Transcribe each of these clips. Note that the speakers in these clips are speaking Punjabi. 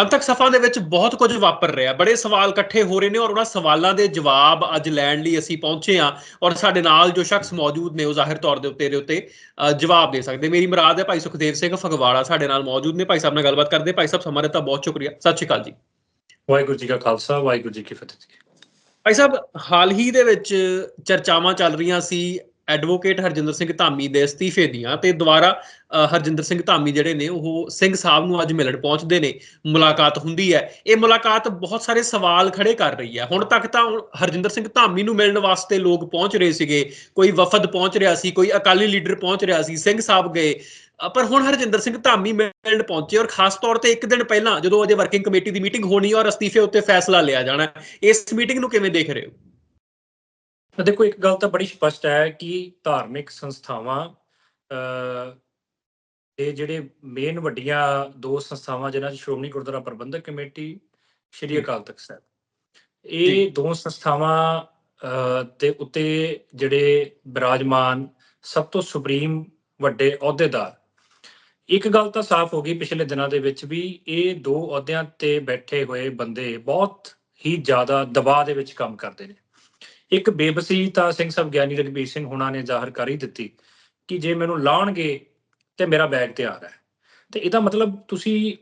ਪੰਥਕ ਸਫਾ ਦੇ ਵਿੱਚ ਬਹੁਤ ਕੁਝ ਵਾਪਰ ਰਿਹਾ। ਬੜੇ ਸਵਾਲ ਇਕੱਠੇ ਹੋ ਰਹੇ ਨੇ ਔਰ ਉਹਨਾਂ ਸਵਾਲਾਂ ਦੇ ਜਵਾਬ ਅੱਜ ਲੈਣ ਲਈ ਅਸੀਂ ਪਹੁੰਚੇ ਹਾਂ ਔਰ ਸਾਡੇ ਨਾਲ ਜੋ ਸ਼ਖਸ ਮੌਜੂਦ ਨੇ ਉਹ ਜ਼ਾਹਿਰ ਤੌਰ ਦੇ ਉੱਤੇ ਇਹਦੇ ਉੱਤੇ ਜਵਾਬ ਦੇ ਸਕਦੇ। ਮੇਰੀ ਮੁਰਾਦ ਹੈ ਭਾਈ ਸੁਖਦੇਵ ਸਿੰਘ ਫਗਵਾੜਾ ਸਾਡੇ ਨਾਲ ਮੌਜੂਦ ਨੇ। ਭਾਈ ਸਾਹਿਬ ਨਾਲ ਗੱਲਬਾਤ ਕਰਦੇ। ਭਾਈ ਸਾਹਿਬ ਸਮਾਂ ਦਿੱਤਾ ਬਹੁਤ ਸ਼ੁਕਰੀਆ। ਸਤਿ ਸ਼੍ਰੀ ਅਕਾਲ ਜੀ। ਵਾਹਿਗੁਰੂ ਜੀ ਕਾ ਖਾਲਸਾ ਵਾਹਿਗੁਰੂ ਜੀ ਕੀ ਫਤਿਹ ਜੀ। ਭਾਈ ਸਾਹਿਬ ਹਾਲ ਹੀ ਦੇ ਵਿੱਚ ਚਰਚਾਵਾਂ ਚੱਲ ਰਹੀਆਂ ਸੀ ਐਡਵੋਕੇਟ ਹਰਜਿੰਦਰ ਸਿੰਘ ਧਾਮੀ ਦੇ ਅਸਤੀਫੇ ਦੀਆਂ ਤੇ ਦੁਬਾਰਾ ਹਰਜਿੰਦਰ ਸਿੰਘ ਧਾਮੀ ਜਿਹੜੇ ਨੇ, ਉਹ ਸਿੰਘ ਸਾਹਿਬ ਨੂੰ ਅੱਜ ਮਿਲਣ ਪਹੁੰਚਦੇ ਨੇ, ਮੁਲਾਕਾਤ ਹੁੰਦੀ ਹੈ। ਇਹ ਮੁਲਾਕਾਤ ਬਹੁਤ ਸਾਰੇ ਸਵਾਲ ਖੜੇ ਕਰ ਰਹੀ ਹੈ। ਹੁਣ ਤੱਕ ਤਾਂ ਹਰਜਿੰਦਰ ਸਿੰਘ ਧਾਮੀ ਨੂੰ ਮਿਲਣ ਵਾਸਤੇ ਲੋਕ ਪਹੁੰਚ ਰਹੇ ਸੀਗੇ। ਕੋਈ ਵਫਦ ਪਹੁੰਚ ਰਿਹਾ ਸੀ, ਕੋਈ ਅਕਾਲੀ ਲੀਡਰ ਪਹੁੰਚ ਰਿਹਾ ਸੀ, ਸਿੰਘ ਸਾਹਿਬ ਗਏ। ਪਰ ਹੁਣ ਹਰਜਿੰਦਰ ਸਿੰਘ ਧਾਮੀ ਮਿਲਣ ਪਹੁੰਚੇ ਔਰ ਖਾਸ ਤੌਰ ਤੇ ਇੱਕ ਦਿਨ ਪਹਿਲਾਂ ਜਦੋਂ ਅਜੇ ਵਰਕਿੰਗ ਕਮੇਟੀ ਦੀ ਮੀਟਿੰਗ ਹੋਣੀ ਔਰ ਅਸਤੀਫੇ ਉੱਤੇ ਫੈਸਲਾ ਲਿਆ ਜਾਣਾ, ਇਸ ਮੀਟਿੰਗ ਨੂੰ ਕਿਵੇਂ ਦੇਖ ਰਹੇ ਹੋ? ਦੇਖੋ ਇੱਕ ਗੱਲ ਤਾਂ ਬੜੀ ਸਪਸ਼ਟ ਹੈ ਕਿ ਧਾਰਮਿਕ ਸੰਸਥਾਵਾਂ ਅ ਇਹ ਜਿਹੜੇ ਮੇਨ ਵੱਡੀਆਂ ਦੋ ਸੰਸਥਾਵਾਂ ਜਿਨ੍ਹਾਂ 'ਚ ਸ਼੍ਰੋਮਣੀ ਗੁਰਦੁਆਰਾ ਪ੍ਰਬੰਧਕ ਕਮੇਟੀ ਸ਼੍ਰੀ। ਅਕਾਲ ਤਖਤ ਸਾਹਿਬ। ਇਹ ਦੋ ਸੰਸਥਾਵਾਂ ਦੇ ਉੱਤੇ ਜਿਹੜੇ ਬਿਰਾਜਮਾਨ ਸਭ ਤੋਂ ਸੁਪਰੀਮ ਵੱਡੇ ਅਹੁਦੇਦਾਰ ਇੱਕ ਗੱਲ ਤਾਂ ਸਾਫ਼ ਹੋ ਗਈ ਪਿਛਲੇ ਦਿਨਾਂ ਦੇ ਵਿੱਚ ਵੀ ਇਹ ਦੋ ਅਹੁਦਿਆਂ ਤੇ ਬੈਠੇ ਹੋਏ ਬੰਦੇ ਬਹੁਤ ਹੀ ਜ਼ਿਆਦਾ ਦਬਾਅ ਦੇ ਵਿੱਚ ਕੰਮ ਕਰਦੇ ਨੇ ਇੱਕ ਬੇਬਸੀ ਤਾਂ ਸਿੰਘ ਸਾਹਿਬ ਗਿਆਨੀ ਰਘਬੀਰ ਸਿੰਘ ਹੁਣਾਂ ਨੇ ਜ਼ਾਹਰ ਕਰ ਹੀ ਦਿੱਤੀ ਕਿ ਜੇ ਮੈਨੂੰ ਲਾਉਣਗੇ ਤੇ ਮੇਰਾ ਬੈਗ ਤਿਆਰ ਹੈ। ਤੇ ਇਹਦਾ ਮਤਲਬ ਤੁਸੀਂ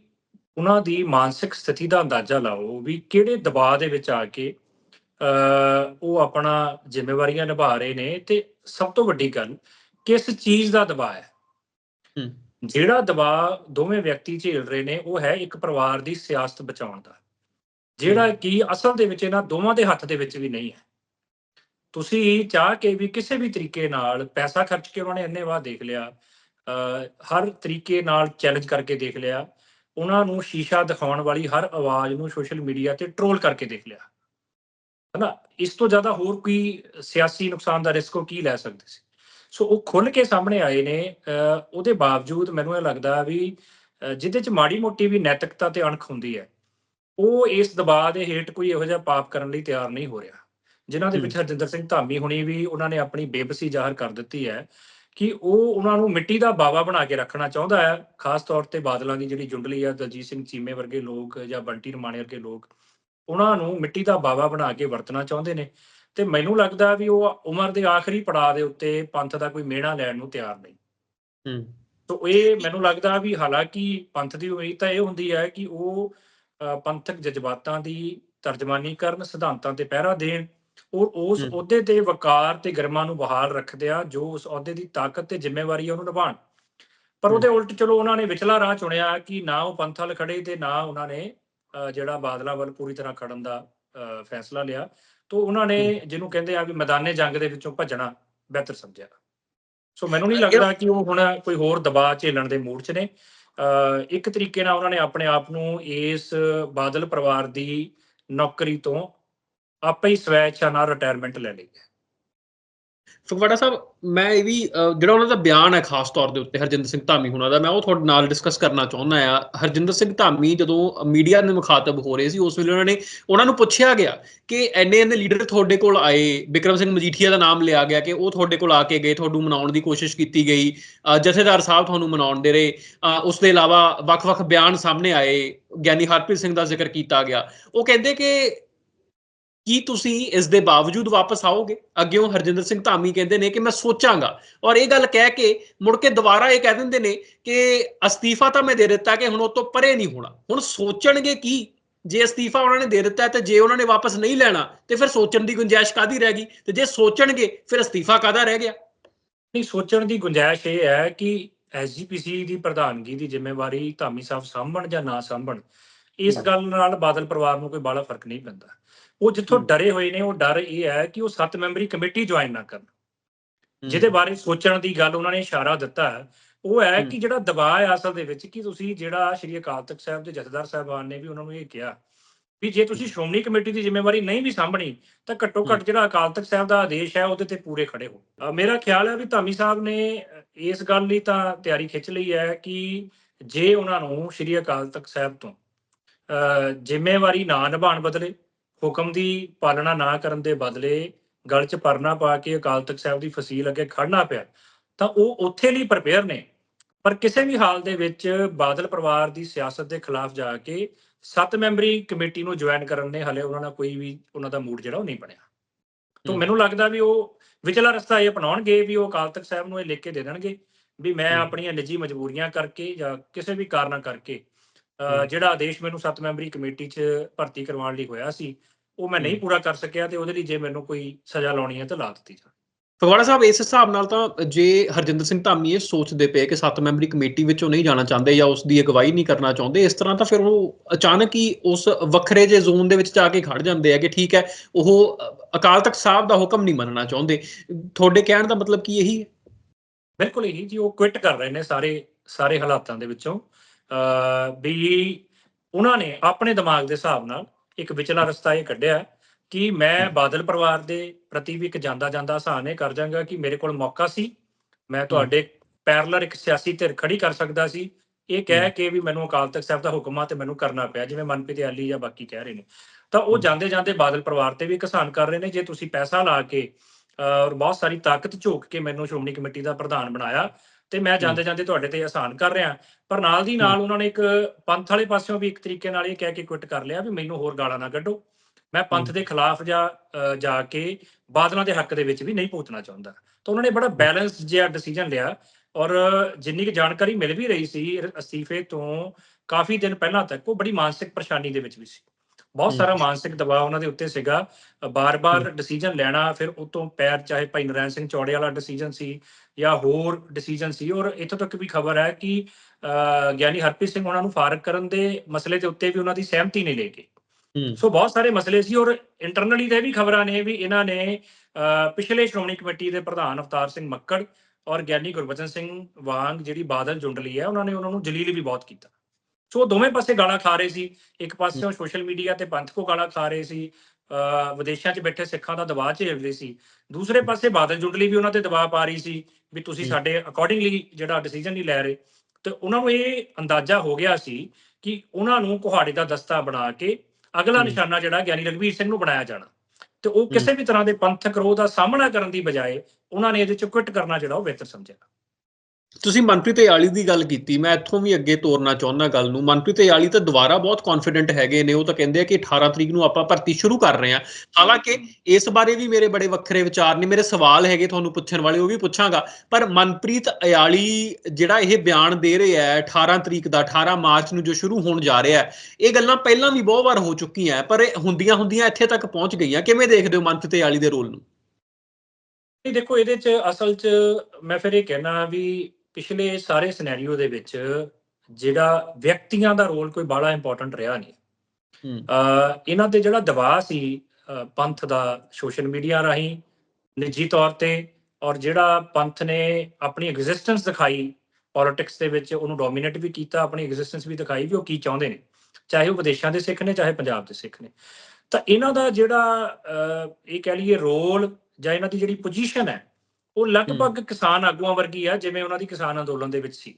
ਉਹਨਾਂ ਦੀ ਮਾਨਸਿਕ ਸਥਿਤੀ ਦਾ ਅੰਦਾਜ਼ਾ ਲਾਓ ਵੀ ਕਿਹੜੇ ਦਬਾਅ ਦੇ ਵਿੱਚ ਆ ਕੇ ਉਹ ਆਪਣਾ ਜ਼ਿੰਮੇਵਾਰੀਆਂ ਨਿਭਾ ਰਹੇ ਨੇ। ਤੇ ਸਭ ਤੋਂ ਵੱਡੀ ਗੱਲ ਕਿਸ ਚੀਜ਼ ਦਾ ਦਬਾਅ ਹੂੰ। ਜਿਹੜਾ ਦਬਾਅ ਦੋਵੇਂ ਵਿਅਕਤੀ ਝੇਲ ਰਹੇ ਨੇ ਉਹ ਹੈ ਇੱਕ ਪਰਿਵਾਰ ਦੀ ਸਿਆਸਤ ਬਚਾਉਣ ਦਾ। ਜਿਹੜਾ ਕਿ ਅਸਲ ਦੇ ਵਿੱਚ ਇਹਨਾਂ ਦੋਵਾਂ ਦੇ ਹੱਥ ਦੇ ਵਿੱਚ ਵੀ ਨਹੀਂ ਹੈ। ਤੁਸੀਂ ਚਾਹ ਕੇ ਵੀ ਕਿਸੇ ਵੀ ਤਰੀਕੇ ਨਾਲ ਪੈਸਾ ਖਰਚ ਕੇ ਉਹਨਾਂ ਨੇ ਇੰਨੇ ਵਾਰ ਦੇਖ ਲਿਆ ਅ, ਹਰ ਤਰੀਕੇ ਨਾਲ ਚੈਲੰਜ ਕਰਕੇ ਦੇਖ ਲਿਆ ਉਹਨਾਂ ਨੂੰ ਸ਼ੀਸ਼ਾ ਦਿਖਾਉਣ ਵਾਲੀ ਹਰ ਆਵਾਜ਼ ਨੂੰ ਸੋਸ਼ਲ ਮੀਡੀਆ ਤੇ ਟਰੋਲ ਕਰਕੇ ਦੇਖ ਲਿਆ। ਹਨਾ? ਇਸ ਤੋਂ ਜ਼ਿਆਦਾ ਹੋਰ ਕੋਈ ਸਿਆਸੀ ਨੁਕਸਾਨ ਦਾ ਰਿਸਕ ਉਹ ਕੀ ਲੈ ਸਕਦੇ ਸੀ? ਸੋ ਉਹ ਖੁੱਲ ਕੇ ਸਾਹਮਣੇ ਆਏ ਨੇ ਅ, ਉਹਦੇ ਬਾਵਜੂਦ ਮੈਨੂੰ ਇਹ ਲੱਗਦਾ ਵੀ ਜਿਹਦੇ ਚ ਮਾੜੀ ਮੋਟੀ ਵੀ ਨੈਤਿਕਤਾ ਤੇ ਅਣਖ ਹੁੰਦੀ ਹੈ ਉਹ ਇਸ ਦਬਾਅ ਦੇ ਹੇਠ ਕੋਈ ਇਹੋ ਜਿਹਾ ਪਾਪ ਕਰਨ ਲਈ ਤਿਆਰ ਨਹੀਂ ਹੋ ਰਿਹਾ। ਜਿਨ੍ਹਾਂ ਦੇ ਵਿੱਚ ਹਰਜਿੰਦਰ ਸਿੰਘ ਧਾਮੀ ਹੁਣੀ ਵੀ ਉਹਨਾਂ ਨੇ ਆਪਣੀ ਬੇਬਸੀ ਜ਼ਾਹਰ ਕਰ ਦਿੱਤੀ ਹੈ ਕਿ ਉਹ ਉਹਨਾਂ ਨੂੰ ਮਿੱਟੀ ਦਾ ਬਾਵਾ ਬਣਾ ਕੇ ਰੱਖਣਾ ਚਾਹੁੰਦਾ ਹੈ ਖਾਸ ਤੌਰ ਤੇ ਬਾਦਲਾਂ ਦੀ ਜਿਹੜੀ ਜੁੰਡਲੀ ਆ ਦਲਜੀਤ ਸਿੰਘ ਚੀਮੇ ਵਰਗੇ ਲੋਕ ਜਾਂ ਬੰਟੀ ਰਮਾਣੇ ਵਰਗੇ ਲੋਕ ਉਹਨਾਂ ਨੂੰ ਮਿੱਟੀ ਦਾ ਬਾਵਾ ਬਣਾ ਕੇ ਵਰਤਣਾ ਚਾਹੁੰਦੇ ਨੇ ਤੇ ਮੈਨੂੰ ਲੱਗਦਾ ਵੀ ਉਹ ਉਮਰ ਦੇ ਆਖਰੀ ਪੜਾਅ ਦੇ ਉੱਤੇ ਪੰਥ ਦਾ ਕੋਈ ਮਿਹਣਾ ਲੈਣ ਨੂੰ ਤਿਆਰ ਨਹੀਂ। ਹੂੰ। ਤੋ ਇਹ ਮੈਨੂੰ ਲੱਗਦਾ ਵੀ ਹਾਲਾਂਕਿ ਪੰਥ ਦੀ ਉਮੀਦ ਤਾਂ ਇਹ ਹੁੰਦੀ ਹੈ ਕਿ ਉਹ ਪੰਥਕ ਜਜ਼ਬਾਤਾਂ ਦੀ ਤਰਜਮਾਨੀ ਕਰਨ ਸਿਧਾਂਤਾਂ ਤੇ ਪਹਿਰਾ ਦੇਣ ਔਰ ਉਸ। ਅਹੁਦੇ ਤੇ ਵਕਾਰ ਤੇ ਗਰਮਾ ਨੂੰ ਬਹਾਲ ਰੱਖਦੇ ਆ ਜੋ ਉਸ ਅਹੁਦੇ ਦੀ ਤਾਕਤ ਤੇ ਜ਼ਿੰਮੇਵਾਰੀ ਹੈ ਉਹਨੂੰ ਨਿਭਾਉਣ। ਪਰ ਉਹਦੇ ਉਲਟ ਚਲੋ ਉਹਨਾਂ ਨੇ ਵਿਚਲਾ ਰਾਹ ਚੁਣਿਆ ਕਿ ਨਾ ਉਹ ਪੰਥ ਵੱਲ ਖੜੇ ਤੇ ਨਾ ਉਹਨਾਂ ਨੇ ਜਿਹੜਾ ਬਾਦਲਾਂ ਵੱਲ ਪੂਰੀ ਤਰ੍ਹਾਂ ਖੜਨ ਦਾ ਫੈਸਲਾ ਲਿਆ। ਤੋਂ ਉਹਨਾਂ ਨੇ ਜਿਹਨੂੰ ਕਹਿੰਦੇ ਆ ਵੀ ਮੈਦਾਨੇ ਜੰਗ ਦੇ ਵਿੱਚੋਂ ਭੱਜਣਾ ਬਿਹਤਰ ਸਮਝਿਆ। ਸੋ ਮੈਨੂੰ ਨਹੀਂ ਲੱਗਦਾ ਕਿ ਉਹ ਹੁਣ ਕੋਈ ਹੋਰ ਦਬਾਅ ਝੇਲਣ ਦੇ ਮੂਡ 'ਚ ਨੇ। ਇੱਕ ਤਰੀਕੇ ਨਾਲ ਉਹਨਾਂ ਨੇ ਆਪਣੇ ਆਪ ਨੂੰ ਇਸ ਬਾਦਲ ਪਰਿਵਾਰ ਦੀ ਨੌਕਰੀ ਤੋਂ ਆਪੇ ਹੀ ਸਵੈ ਨਾਲ ਰਿਟਾਇਰਮੈਂਟ ਲੈ ਲਈ ਹੈ। ਫਗਵਾੜਾ ਸਾਹਿਬ, ਮੈਂ ਇਹ ਵੀ ਜਿਹੜਾ ਉਹਨਾਂ ਦਾ ਬਿਆਨ ਹੈ ਖਾਸ ਤੌਰ ਦੇ ਉੱਤੇ ਹਰਜਿੰਦਰ ਸਿੰਘ ਧਾਮੀ ਹੁਣਾਂ ਦਾ, ਮੈਂ ਉਹ ਤੁਹਾਡੇ ਨਾਲ ਡਿਸਕਸ ਕਰਨਾ ਚਾਹੁੰਦਾ ਆ ਹਰਜਿੰਦਰ ਸਿੰਘ ਧਾਮੀ ਜਦੋਂ ਮੀਡੀਆ ਦੇ ਮੁਖਾਤਬ ਹੋ ਰਹੇ ਸੀ, ਉਸ ਵੇਲੇ ਉਹਨਾਂ ਨੇ, ਉਹਨਾਂ ਨੂੰ ਪੁੱਛਿਆ ਗਿਆ ਕਿ ਐਨੇ ਐਨੇ ਲੀਡਰ ਤੁਹਾਡੇ ਕੋਲ ਆਏ, ਵਿਕਰਮ ਸਿੰਘ ਮਜੀਠੀਆ ਦਾ ਨਾਮ ਲਿਆ ਗਿਆ ਕਿ ਉਹ ਤੁਹਾਡੇ ਕੋਲ ਆ ਕੇ ਗਏ ਤੁਹਾਨੂੰ ਮਨਾਉਣ ਦੀ ਕੋਸ਼ਿਸ਼ ਕੀਤੀ ਗਈ ਜਥੇਦਾਰ ਸਾਹਿਬ ਤੁਹਾਨੂੰ ਮਨਾਉਣ ਦੇ ਰਹੇ ਉਸ ਦੇ ਇਲਾਵਾ ਵੱਖ-ਵੱਖ ਬਿਆਨ ਸਾਹਮਣੇ ਆਏ, ਗਿਆਨੀ ਹਰਪ੍ਰੀਤ ਸਿੰਘ ਦਾ ਜ਼ਿਕਰ ਕੀਤਾ ਗਿਆ। ਉਹ ਕਹਿੰਦੇ ਕਿ ਕੀ ਤੁਸੀਂ ਇਸ ਦੇ ਬਾਵਜੂਦ ਵਾਪਸ ਆਓਗੇ? ਅੱਗੇੋਂ ਹਰਜਿੰਦਰ ਸਿੰਘ ਧਾਮੀ ਕਹਿੰਦੇ ਨੇ ਕਿ ਮੈਂ ਸੋਚਾਂਗਾ। ਔਰ ਇਹ ਗੱਲ ਕਹਿ ਕੇ ਮੁੜ ਕੇ ਦੁਬਾਰਾ ਇਹ ਕਹਿ ਦਿੰਦੇ ਨੇ ਕਿ ਅਸਤੀਫਾ ਤਾਂ ਮੈਂ ਦੇ ਦਿੱਤਾ ਕਿ ਹੁਣ ਉਹ ਤੋਂ ਪਰੇ ਨਹੀਂ ਹੋਣਾ। ਹੁਣ ਸੋਚਣਗੇ ਕੀ? ਜੇ ਅਸਤੀਫਾ ਉਹਨਾਂ ਨੇ ਦੇ ਦਿੱਤਾ ਤੇ ਜੇ ਉਹਨਾਂ ਨੇ ਵਾਪਸ ਨਹੀਂ ਲੈਣਾ, ਤੇ ਫਿਰ ਸੋਚਣ ਦੀ ਗੁੰਜਾਇਸ਼ ਕਾਦੀ ਰਹਿ ਗਈ? ਤੇ ਜੇ ਸੋਚਣਗੇ, ਫਿਰ ਅਸਤੀਫਾ ਕਾਦਾ ਰਹਿ ਗਿਆ? ਨਹੀਂ, ਸੋਚਣ ਦੀ ਗੁੰਜਾਇਸ਼ ਇਹ ਹੈ ਕਿ ਐਸਜੀਪੀਸੀ ਦੀ ਪ੍ਰਧਾਨਗੀ ਦੀ ਜ਼ਿੰਮੇਵਾਰੀ ਧਾਮੀ ਸਾਹਿਬ ਸਾਂਭਣ ਜਾਂ ਨਾ ਸਾਂਭਣ ਇਸ। ਗੱਲ ਨਾਲ ਬਾਦਲ ਪਰਿਵਾਰ ਨੂੰ ਕੋਈ ਬਾਹਲਾ ਫ਼ਰਕ ਨਹੀਂ ਪੈਂਦਾ। ਉਹ ਜਿੱਥੋਂ। ਡਰੇ ਹੋਏ ਨੇ ਉਹ ਡਰ ਇਹ ਹੈ ਕਿ ਉਹ ਸੱਤ ਮੈਂਬਰੀ ਕਮੇਟੀ ਜੁਆਇਨ ਨਾ ਕਰਨ। ਜਿਹਦੇ ਬਾਰੇ ਸੋਚਣ ਦੀ ਗੱਲ ਉਹਨਾਂ ਨੇ ਇਸ਼ਾਰਾ ਦਿੱਤਾ ਹੈ। ਉਹ ਹੈ। ਕਿ ਜਿਹੜਾ ਦਬਾਅ ਹੈ ਅਸਲ ਦੇ ਵਿੱਚ ਕਿ ਤੁਸੀਂ ਜਿਹੜਾ ਸ਼੍ਰੀ ਅਕਾਲ ਤਖਤ ਸਾਹਿਬ ਦੇ ਜਥੇਦਾਰ ਸਾਹਿਬਾਨ ਨੇ ਵੀ ਉਹਨਾਂ ਨੂੰ ਇਹ ਕਿਹਾ ਵੀ ਜੇ ਤੁਸੀਂ ਸ਼੍ਰੋਮਣੀ ਕਮੇਟੀ ਦੀ ਜ਼ਿੰਮੇਵਾਰੀ ਨਹੀਂ ਵੀ ਸਾਂਭਣੀ ਤਾਂ ਘੱਟੋ ਘੱਟ ਜਿਹੜਾ ਅਕਾਲ ਤਖਤ ਸਾਹਿਬ ਦਾ ਆਦੇਸ਼ ਹੈ ਉਹਦੇ ਤੇ ਪੂਰੇ ਖੜੇ ਹੋ। ਮੇਰਾ ਖਿਆਲ ਹੈ ਵੀ ਧਾਮੀ ਸਾਹਿਬ ਨੇ ਇਸ ਗੱਲ ਲਈ ਤਾਂ ਤਿਆਰੀ ਖਿੱਚ ਲਈ ਹੈ ਕਿ ਜੇ ਉਹਨਾਂ ਨੂੰ ਸ਼੍ਰੀ ਅਕਾਲ ਤਖਤ ਸਾਹਿਬ ਤੋਂ ਜ਼ਿੰਮੇਵਾਰੀ ਨਾ ਨਿਭਾਉਣ ਬਦਲੇ ਹੁਕਮ ਦੀ ਪਾਲਣਾ ਨਾ ਕਰਨ ਦੇ ਬਦਲੇ ਗਲ 'ਚ ਪਰਨਾ ਪਾ ਕੇ ਅਕਾਲ ਤਖਤ ਸਾਹਿਬ ਦੀ ਫਸੀਲ ਅੱਗੇ ਖੜਨਾ ਪਿਆ ਤਾਂ ਉਹ ਉੱਥੇ ਲਈ ਪ੍ਰਪੇਅਰ ਨੇ ਪਰ ਕਿਸੇ ਵੀ ਹਾਲ ਦੇ ਵਿੱਚ ਬਾਦਲ ਪਰਿਵਾਰ ਦੀ ਸਿਆਸਤ ਦੇ ਖਿਲਾਫ ਜਾ ਕੇ ਸੱਤ ਮੈਂਬਰੀ ਕਮੇਟੀ ਨੂੰ ਜੁਆਇਨ ਕਰਨ ਨੇ ਹਲੇ ਉਹਨਾਂ ਦਾ ਕੋਈ ਵੀ ਉਹਨਾਂ ਦਾ ਮੂਡ ਜਿਹੜਾ ਉਹ ਨਹੀਂ ਬਣਿਆ ਤੋਂ। ਮੈਨੂੰ ਲੱਗਦਾ ਵੀ ਉਹ ਵਿਚਲਾ ਰਸਤਾ ਇਹ ਅਪਣਾਉਣਗੇ ਵੀ ਉਹ ਅਕਾਲ ਤਖਤ ਸਾਹਿਬ ਨੂੰ ਇਹ ਲਿਖ ਕੇ ਦੇ ਦੇਣਗੇ ਵੀ ਮੈਂ। ਆਪਣੀਆਂ ਨਿੱਜੀ ਮਜਬੂਰੀਆਂ ਕਰਕੇ ਜਾਂ ਕਿਸੇ ਵੀ ਕਾਰਨਾਂ ਕਰਕੇ। ਜਿਹੜਾ ਆਦੇਸ਼ ਮੈਨੂੰ ਸੱਤ ਮੈਂਬਰੀ ਕਮੇਟੀ 'ਚ ਭਰਤੀ ਕਰਵਾਉਣ ਲਈ ਹੋਇਆ ਸੀ ਉਹ ਮੈਂ ਨਹੀਂ। ਪੂਰਾ ਕਰ ਸਕਿਆ ਤੇ ਉਹਦੇ ਲਈ ਜੇ ਮੈਨੂੰ ਕੋਈ ਸਜ਼ਾ ਲਾਉਣੀ ਹੈ ਤਾਂ ਲਾ ਦਿੱਤੀ ਜਾਵੇ। ਫਗਵਾੜਾ ਸਾਹਿਬ ਇਸ ਹਿਸਾਬ ਨਾਲ ਤਾਂ ਜੇ ਹਰਜਿੰਦਰ ਸਿੰਘ ਧਾਮੀ ਇਹ ਸੋਚਦੇ ਪਏ ਕਿ ਸੱਤ ਮੈਂਬਰੀ ਕਮੇਟੀ ਵਿੱਚੋਂ ਨਹੀਂ ਜਾਣਾ ਚਾਹੁੰਦੇ ਜਾਂ ਉਸ ਦੀ ਅਗਵਾਈ ਨਹੀਂ ਕਰਨਾ ਚਾਹੁੰਦੇ ਇਸ ਤਰ੍ਹਾਂ ਤਾਂ ਫਿਰ ਉਹ ਅਚਾਨਕ ਹੀ ਉਸ ਵੱਖਰੇ ਜੇ ਜ਼ੋਨ ਦੇ ਵਿੱਚ ਜਾ ਕੇ ਖੜ ਜਾਂਦੇ ਆ ਕਿ ਠੀਕ ਹੈ ਉਹ ਅਕਾਲ ਤਖਤ ਸਾਹਿਬ ਦਾ ਹੁਕਮ ਨਹੀਂ ਮੰਨਣਾ ਚਾਹੁੰਦੇ। ਤੁਹਾਡੇ ਕਹਿਣ ਦਾ ਮਤਲਬ ਕੀ ਇਹੀ ਹੈ? ਬਿਲਕੁਲ ਇਹੀ ਜੀ ਉਹ ਕੁਇਟ ਕਰ ਰਹੇ ਨੇ ਸਾਰੇ ਸਾਰੇ ਹਾਲਾਤਾਂ ਦੇ ਵਿੱਚੋਂ। ਵੀ ਉਹਨਾਂ ਨੇ ਆਪਣੇ ਦਿਮਾਗ ਦੇ ਹਿਸਾਬ ਨਾਲ ਇੱਕ ਵਿਚਲਾ ਰਸਤਾ ਇਹ ਕੱਢਿਆ ਕਿ ਮੈਂ ਬਾਦਲ ਪਰਿਵਾਰ ਦੇ ਪ੍ਰਤੀ ਵੀ ਇੱਕ ਜਾਂਦਾ ਜਾਂਦਾ ਆਸਾਨ ਇਹ ਕਰ ਜਾਂਗਾ ਕਿ ਮੇਰੇ ਕੋਲ ਮੌਕਾ ਸੀ। ਮੈਂ ਤੁਹਾਡੇ ਪੈਰਲਰ ਇੱਕ ਸਿਆਸੀ ਧਿਰ ਖੜੀ ਕਰ ਸਕਦਾ ਸੀ। ਇਹ ਕਹਿ। ਕੇ ਵੀ ਮੈਨੂੰ ਅਕਾਲ ਤਖਤ ਸਾਹਿਬ ਦਾ ਹੁਕਮ ਆ ਤੇ ਮੈਨੂੰ ਕਰਨਾ ਪਿਆ ਜਿਵੇਂ ਮਨਪ੍ਰੀਤ ਆਲੀ ਜਾਂ ਬਾਕੀ ਕਹਿ ਰਹੇ ਨੇ। ਤਾਂ ਉਹ। ਜਾਂਦੇ ਜਾਂਦੇ ਬਾਦਲ ਪਰਿਵਾਰ ਤੇ ਵੀ ਕਿਸਾਨ ਕਰ ਰਹੇ ਨੇ। ਜੇ ਤੁਸੀਂ ਪੈਸਾ ਲਾ ਕੇ ਔਰ ਬਹੁਤ ਸਾਰੀ ਤਾਕਤ ਝੋਕ ਕੇ ਮੈਨੂੰ ਸ਼੍ਰੋਮਣੀ ਕਮੇਟੀ ਦਾ ਪ੍ਰਧਾਨ ਬਣਾਇਆ ਤੇ ਮੈਂ ਜਾਂਦੇ ਜਾਂਦੇ ਤੁਹਾਡੇ ਤੇ ਆਸਾਨ ਕਰ ਰਿਹਾ। ਪਰ ਨਾਲ ਦੀ ਨਾਲ ਉਹਨਾਂ ਨੇ ਇੱਕ ਪੰਥ ਵਾਲੇ ਪਾਸਿਓਂ ਵੀ ਇੱਕ ਤਰੀਕੇ ਨਾਲ ਇਹ ਕਹਿ ਕੇ ਕੁਇਟ ਕਰ ਲਿਆ ਵੀ ਮੈਨੂੰ ਹੋਰ ਗਾਲਾਂ ਨਾ ਕੱਢੋ। ਮੈਂ ਪੰਥ। ਦੇ ਖਿਲਾਫ ਜਾ ਜਾ ਕੇ ਬਾਦਲਾਂ ਦੇ ਹੱਕ ਦੇ ਵਿੱਚ ਵੀ ਨਹੀਂ ਪਹੁੰਚਣਾ ਚਾਹੁੰਦਾ। ਤਾਂ ਉਹਨਾਂ ਨੇ ਬੜਾ ਬੈਲੈਂਸ ਜਿਹਾ ਡਿਸੀਜਨ ਲਿਆ ਔਰ ਜਿੰਨੀ ਕੁ ਜਾਣਕਾਰੀ ਮਿਲ ਵੀ ਰਹੀ ਸੀ ਅਸਤੀਫੇ ਤੋਂ ਕਾਫੀ ਦਿਨ ਪਹਿਲਾਂ ਤੱਕ ਉਹ ਬੜੀ ਮਾਨਸਿਕ ਪਰੇਸ਼ਾਨੀ ਦੇ ਵਿੱਚ ਵੀ ਸੀ। ਬਹੁਤ। ਸਾਰਾ ਮਾਨਸਿਕ ਦਬਾਅ ਉਹਨਾਂ ਦੇ ਉੱਤੇ ਸੀਗਾ। ਬਾਰ-ਬਾਰ ਡਿਸੀਜਨ ਲੈਣਾ ਫਿਰ ਉਤੋਂ ਪੈਰ ਚਾਹੇ ਭਾਈ ਨਰੈਣ ਸਿੰਘ ਚੌੜੇ ਵਾਲਾ ਡਿਸੀਜਨ ਸੀ ਜਾਂ ਹੋਰ ਡਿਸੀਜਨ ਸੀ ਔਰ ਇੱਥੋਂ ਤੱਕ ਵੀ ਖਬਰ ਹੈ ਕਿ ਗਿਆਨੀ ਹਰਪ੍ਰੀਤ ਸਿੰਘ ਉਹਨਾਂ ਨੂੰ ਫਾਰਗ ਕਰਨ ਦੇ ਮਸਲੇ ਦੇ ਉੱਤੇ ਵੀ ਉਹਨਾਂ ਦੀ ਸਹਿਮਤੀ ਨਹੀਂ ਲੈ ਕੇ। ਸੋ ਬਹੁਤ ਸਾਰੇ ਮਸਲੇ ਸੀ ਔਰ ਇੰਟਰਨਲੀ ਦੇ ਵੀ ਖਬਰਾਂ ਨੇ ਵੀ ਇਹਨਾਂ ਨੇ ਪਿਛਲੇ ਸ਼੍ਰੋਮਣੀ ਕਮੇਟੀ ਦੇ ਪ੍ਰਧਾਨ ਅਵਤਾਰ ਸਿੰਘ ਮੱਕੜ ਔਰ ਗਿਆਨੀ ਗੁਰਬਚਨ ਸਿੰਘ ਵਾਂਗ ਜਿਹੜੀ ਬਾਦਲ ਜੁੰਡਲੀ ਹੈ ਉਹਨਾਂ ਨੇ ਉਹਨਾਂ ਨੂੰ ਜਲੀਲ ਵੀ ਬਹੁਤ ਕੀਤਾ। ਸੋ ਉਹ ਦੋਵੇਂ ਪਾਸੇ ਗਾਲਾਂ ਖਾ ਰਹੇ ਸੀ। ਇੱਕ ਪਾਸਿਓਂ ਸੋਸ਼ਲ ਮੀਡੀਆ ਤੇ ਪੰਥ ਕੋ ਗਾਲਾਂ ਖਾ ਰਹੇ ਸੀ। ਵਿਦੇਸ਼ਾਂ 'ਚ ਬੈਠੇ ਸਿੱਖਾਂ ਦਾ ਦਬਾਅ ਝੇਲ ਰਹੇ ਸੀ। ਦੂਸਰੇ ਪਾਸੇ ਬਾਦਲ ਜੁੰਡਲੀ ਵੀ ਉਹਨਾਂ ਤੇ ਦਬਾਅ ਪਾ ਰਹੀ ਸੀ ਵੀ ਤੁਸੀਂ। ਸਾਡੇ ਅਕੋਰਡਿੰਗਲੀ ਜਿਹੜਾ ਡਿਸੀਜਨ ਨਹੀਂ ਲੈ ਰਹੇ। ਤੇ ਉਹਨਾਂ ਨੂੰ ਇਹ ਅੰਦਾਜ਼ਾ ਹੋ ਗਿਆ ਸੀ ਕਿ ਉਹਨਾਂ ਨੂੰ ਕੁਹਾੜੇ ਦਾ ਦਸਤਾ ਬਣਾ ਕੇ ਅਗਲਾ। ਨਿਸ਼ਾਨਾ ਜਿਹੜਾ ਗਿਆਨੀ ਰਘਵੀਰ ਸਿੰਘ ਨੂੰ ਬਣਾਇਆ ਜਾਣਾ। ਤੇ ਉਹ ਕਿਸੇ ਵੀ ਤਰ੍ਹਾਂ ਦੇ ਪੰਥਕ ਰੋਹ ਦਾ ਸਾਹਮਣਾ ਕਰਨ ਦੀ ਬਜਾਏ ਉਹਨਾਂ ਨੇ ਇਹਦੇ ਚ ਕੁਇਟ ਕਰਨਾ ਜਿਹੜਾ ਉਹ ਬਿਹਤਰ ਸਮਝਿਆ। ਤੁਸੀਂ ਮਨਪ੍ਰੀਤ ਇਆਲੀ ਦੀ ਗੱਲ ਕੀਤੀ, ਮੈਂ ਇੱਥੋਂ ਵੀ ਅੱਗੇ ਤੋਰਨਾ ਚਾਹੁੰਦਾ ਗੱਲ ਨੂੰ। ਮਨਪ੍ਰੀਤ ਇਆਲੀ ਤਾਂ ਦੁਬਾਰਾ ਬਹੁਤ ਕੌਨਫੀਡੈਂਟ ਹੈਗੇ ਨੇ, ਉਹ ਤਾਂ ਕਹਿੰਦੇ ਆ ਕਿ 18 ਤਰੀਕ ਨੂੰ ਆਪਾਂ ਭਰਤੀ ਸ਼ੁਰੂ ਕਰ ਰਹੇ ਹਾਂ। ਹਾਲਾਂਕਿ ਇਸ ਬਾਰੇ ਵੀ ਮੇਰੇ ਬੜੇ ਵੱਖਰੇ ਵਿਚਾਰ ਨੇ, ਮੇਰੇ ਸਵਾਲ ਹੈਗੇ ਤੁਹਾਨੂੰ ਪੁੱਛਣ ਵਾਲੇ, ਉਹ ਵੀ ਪੁੱਛਾਂਗਾ। ਪਰ ਮਨਪ੍ਰੀਤ ਇਆਲੀ ਜਿਹੜਾ ਇਹ ਬਿਆਨ ਦੇ ਰਿਹਾ ਹੈ 18 ਤਰੀਕ ਦਾ 18 ਮਾਰਚ ਨੂੰ ਜੋ ਸ਼ੁਰੂ ਹੋਣ ਜਾ ਰਿਹਾ ਹੈ, ਇਹ ਗੱਲਾਂ ਪਹਿਲਾਂ ਵੀ ਬਹੁਤ ਵਾਰ ਹੋ ਚੁੱਕੀਆਂ ਪਰ ਹੁੰਦੀਆਂ ਹੁੰਦੀਆਂ ਇੱਥੇ ਤੱਕ ਪਹੁੰਚ ਗਈਆਂ। ਕਿਵੇਂ ਦੇਖਦੇ ਹੋ ਮਨਪ੍ਰੀਤ ਇਆਲੀ ਦੇ ਰੋਲ ਨੂੰ? ਦੇਖੋ, ਇਹਦੇ ਚ ਅਸਲ ਚ ਮੈਂ ਫਿਰ ਇਹ ਕਹਿਣਾ ਵੀ ਪਿਛਲੇ ਸਾਰੇ ਸਿਨੈਰੀਓ ਦੇ ਵਿੱਚ ਜਿਹੜਾ ਵਿਅਕਤੀਆਂ ਦਾ ਰੋਲ ਕੋਈ ਬੜਾ ਇੰਪੋਰਟੈਂਟ ਰਿਹਾ ਨਹੀਂ। ਅਹ ਇਹਨਾਂ ਤੇ ਜਿਹੜਾ ਦਬਾਅ ਸੀ ਪੰਥ ਦਾ ਸੋਸ਼ਲ ਮੀਡੀਆ ਰਾਹੀਂ ਨਿੱਜੀ ਤੌਰ ਤੇ ਔਰ ਜਿਹੜਾ ਪੰਥ ਨੇ ਆਪਣੀ ਐਗਜ਼ਿਸਟੈਂਸ ਦਿਖਾਈ ਪੋਲਿਟਿਕਸ ਦੇ ਵਿੱਚ ਉਹਨੂੰ ਡੋਮੀਨੇਟ ਵੀ ਕੀਤਾ ਆਪਣੀ ਐਗਜ਼ਿਸਟੈਂਸ ਵੀ ਦਿਖਾਈ ਵੀ ਉਹ ਕੀ ਚਾਹੁੰਦੇ ਨੇ। ਚਾਹੇ ਉਹ ਵਿਦੇਸ਼ਾਂ ਦੇ ਸਿੱਖ ਨੇ ਚਾਹੇ ਪੰਜਾਬ ਦੇ ਸਿੱਖ ਨੇ। ਤਾਂ ਇਹਨਾਂ ਦਾ ਜਿਹੜਾ ਇਹ ਕਹਿ ਲਈਏ ਰੋਲ ਜਾਂ ਇਹਨਾਂ ਦੀ ਜਿਹੜੀ ਪੋਜੀਸ਼ਨ ਹੈ ਉਹ ਲਗਭਗ ਕਿਸਾਨ ਆਗੂਆਂ ਵਰਗੀ ਆ ਜਿਵੇਂ ਉਹਨਾਂ ਦੀ ਕਿਸਾਨ ਅੰਦੋਲਨ ਦੇ ਵਿੱਚ ਸੀ।